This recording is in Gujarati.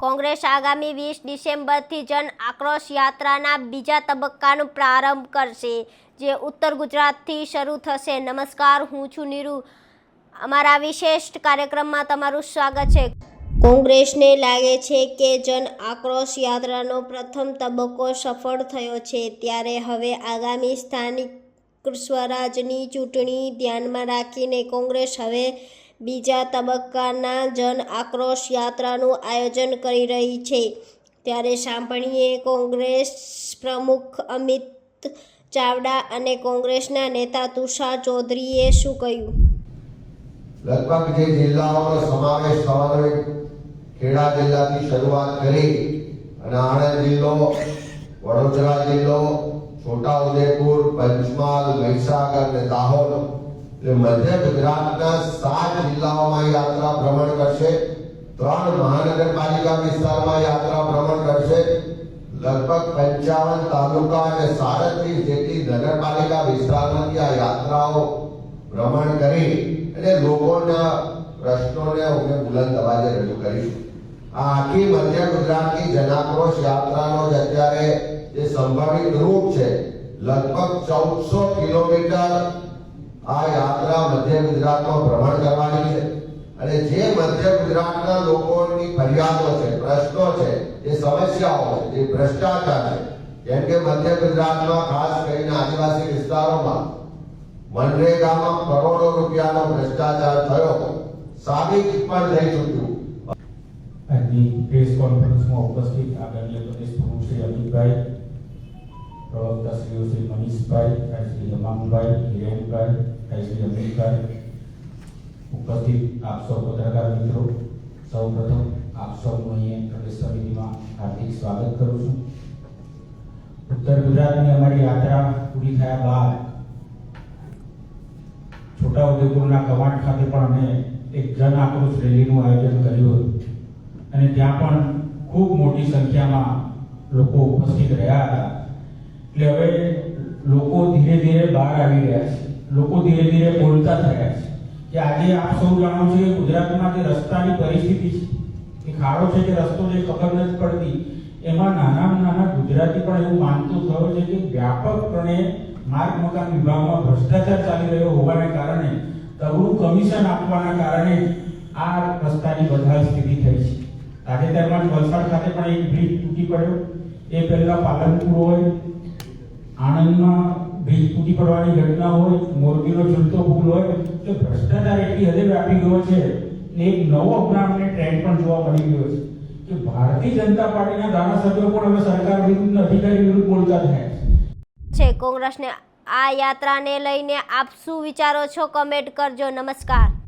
કોંગ્રેસ આગામી વીસ ડિસેમ્બરથી જન આક્રોશ યાત્રાના બીજા તબક્કાનો પ્રારંભ કરશે, જે ઉત્તર ગુજરાતથી શરૂ થશે. નમસ્કાર, હું છું નીરુ. અમારા વિશેષ કાર્યક્રમમાં તમારું સ્વાગત છે. કોંગ્રેસને લાગે છે કે જન આક્રોશ યાત્રાનો પ્રથમ તબક્કો સફળ થયો છે. ત્યારે હવે આગામી સ્થાનિક સ્વરાજની ચૂંટણી ધ્યાનમાં રાખીને કોંગ્રેસ હવે બીજા તબક્કાના જન આક્રોશ યાત્રાનું આયોજન કરી રહી છે. ત્યારે સાંભળીએ કોંગ્રેસ પ્રમુખ અમિત ચાવડા અને કોંગ્રેસના નેતા તુષાર ચૌધરીએ શું કહ્યું? લગભગ જે જિલ્લાઓનો સમાવેશ થવાનો ખેડા જિલ્લાથી શરૂઆત કરી અને આણંદ જિલ્લો, વડોદરા જિલ્લો છોટાઉદેપુર પંચમહાલ, મહીસાગર અને દાહોદ મધ્ય ગુજરાતના સાત જિલ્લાઓમાં યાત્રા ભ્રમણ કરશે. ત્રણ મહાનગરપાલિકા વિસ્તારમાં યાત્રા ભ્રમણ કરશે. લગભગ પંચાવન તાલુકા અને સાડત્રીસ જેટલી નગરપાલિકા વિસ્તારમાંથી આ યાત્રાઓ ભ્રમણ કરી અને લોકોના પ્રશ્નોને અમે બુલંદ અવાજે રજૂ કરીશું. આ આખી મધ્ય ગુજરાતની જનાક્રોશ યાત્રાનો જ અત્યારે જે સંભવિત રૂપ છે, લગભગ ચૌદસો કિલોમીટર આ યાત્રા મધ્ય ગુજરાતમાં ભ્રમણ કરવાની છે. અને જે મધ્ય ગુજરાતના લોકોની ફરિયાદો છે, પ્રશ્નો છે, જે સમસ્યાઓ છે, જે ભ્રષ્ટાચાર છે, જેમ કે મધ્ય ગુજરાતમાં ખાસ કરીને આદિવાસી વિસ્તારોમાં મનરેગામાં કરોડો રૂપિયાનો ભ્રષ્ટાચાર થયો. સાબિત પણ થઈ ચૂક્યું. આજની પ્રેસ કોન્ફરન્સમાં ઉપસ્થિત આદરણીય પ્રદેશ પ્રમુખ શ્રી અમિતભાઈ, પ્રવક્તા શ્રીઓ શ્રી મનીષભાઈ શ્રી હેમાંગભાઈ હિરેનભાઈ ભાઈ શ્રી ઉપસ્થિત આપ સૌ પત્રકાર મિત્રો, સૌ પ્રથમ આપ સૌનું અહીંયા પ્રદેશ સમિતિમાં હાર્દિક સ્વાગત કરું છું. ઉત્તર ગુજરાતની અમારી યાત્રા પૂરી થયા બાદ છોટાઉદેપુરના કવાંટ ખાતે પણ અમે એક જન આક્રોશ રેલીનું આયોજન કર્યું હતું. અને ત્યાં પણ ખૂબ મોટી સંખ્યામાં લોકો ઉપસ્થિત રહ્યા હતા. એટલે હવે લોકો ધીરે ધીરે બહાર આવી રહ્યા છે. લોકો ધીરે ધીરે બોલતા થયા છે કે આજે આપ સૌ જાણો છો કે ગુજરાતમાં જે રસ્તાની પરિસ્થિતિ છે, એ ખાડો છે કે રસ્તો જે ખબર નથી પડતી, એમાં નાનામાં નાના ગુજરાતી પણ એવું માનતું થયો છે કે વ્યાપકપણે માર્ગ, મકાન વિભાગમાં ભ્રષ્ટાચાર ચાલી રહ્યો હોવાને કારણે તગડું કમિશન આપવાના કારણે આ રસ્તાની બદહાલ સ્થિતિ થઈ છે. તાજેતરમાં જ વલસાડ ખાતે પણ એક બ્રિજ તૂટી પડ્યો. એ પહેલા પાલનપુર હોય આણંદમાં ભેજ તૂટી પડવાની ઘટના હોય, મોરબીનો ઝૂલતો ભૂલ હોય, તો ભ્રષ્ટાચાર એટલી હદે વ્યાપી ગયો છે ને એક નવો અપનાવને ટ્રેન્ડ પણ જોવા મળી ગયો છે. કે ભારતીય જનતા પાર્ટીના ધારાસભ્યો પણ હવે સરકાર વિરુદ્ધ અધિકારી વિરુદ્ધ બોલતા થયા છે. કોંગ્રેસને આ યાત્રાને લઈને આપ શું વિચારો છો? કમેન્ટ કરજો. નમસ્કાર.